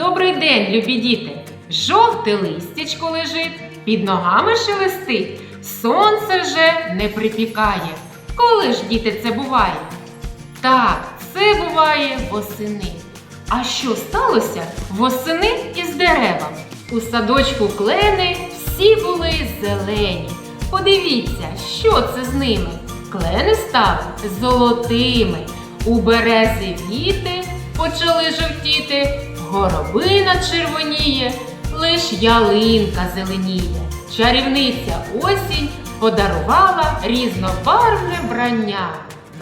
Добрий день, любі діти! Жовте листячко лежить, під ногами шелестить, сонце вже не припікає. Коли ж, діти, це буває? Так, це буває восени. А що сталося восени із деревами? У садочку клени всі були зелені. Подивіться, що це з ними. Клени стали золотими. У берези віти почали жовтіти, горобина червоніє, лиш ялинка зеленіє. Чарівниця осінь подарувала різнобарвне вбрання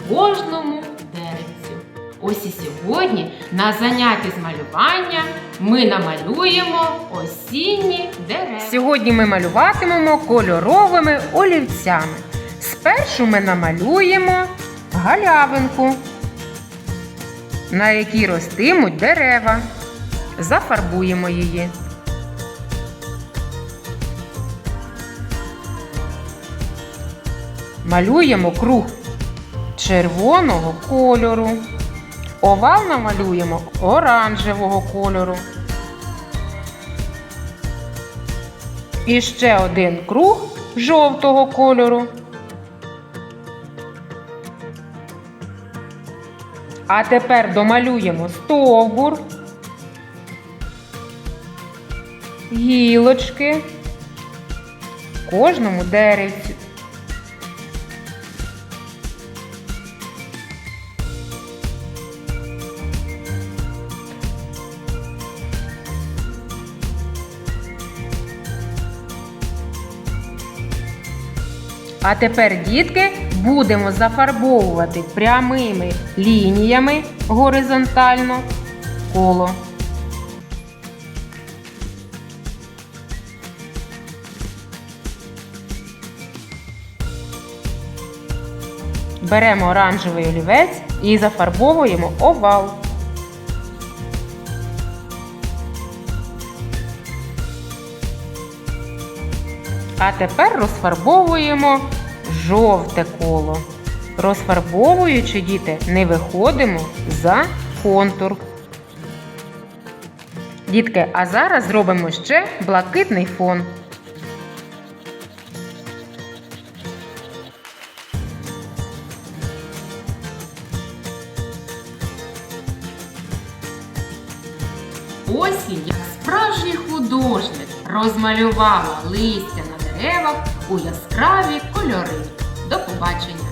кожному деревцю. Ось і сьогодні на занятті з малювання ми намалюємо осінні дерева. Сьогодні ми малюватимемо кольоровими олівцями. Спершу ми намалюємо галявинку, на якій ростимуть дерева. Зафарбуємо її. Малюємо круг червоного кольору. Овал намалюємо оранжевого кольору. І ще один круг жовтого кольору. А тепер домалюємо стовбур, гілочки, кожному деревцю. А тепер, дітки, будемо зафарбовувати прямими лініями горизонтально коло. Беремо оранжевий олівець і зафарбовуємо овал. А тепер розфарбовуємо жовте коло. Розфарбовуючи, діти, не виходимо за контур. Дітки, а зараз зробимо ще блакитний фон. Осінь, як справжній художник, розмалювала листя на деревах у яскраві кольори. До побачення!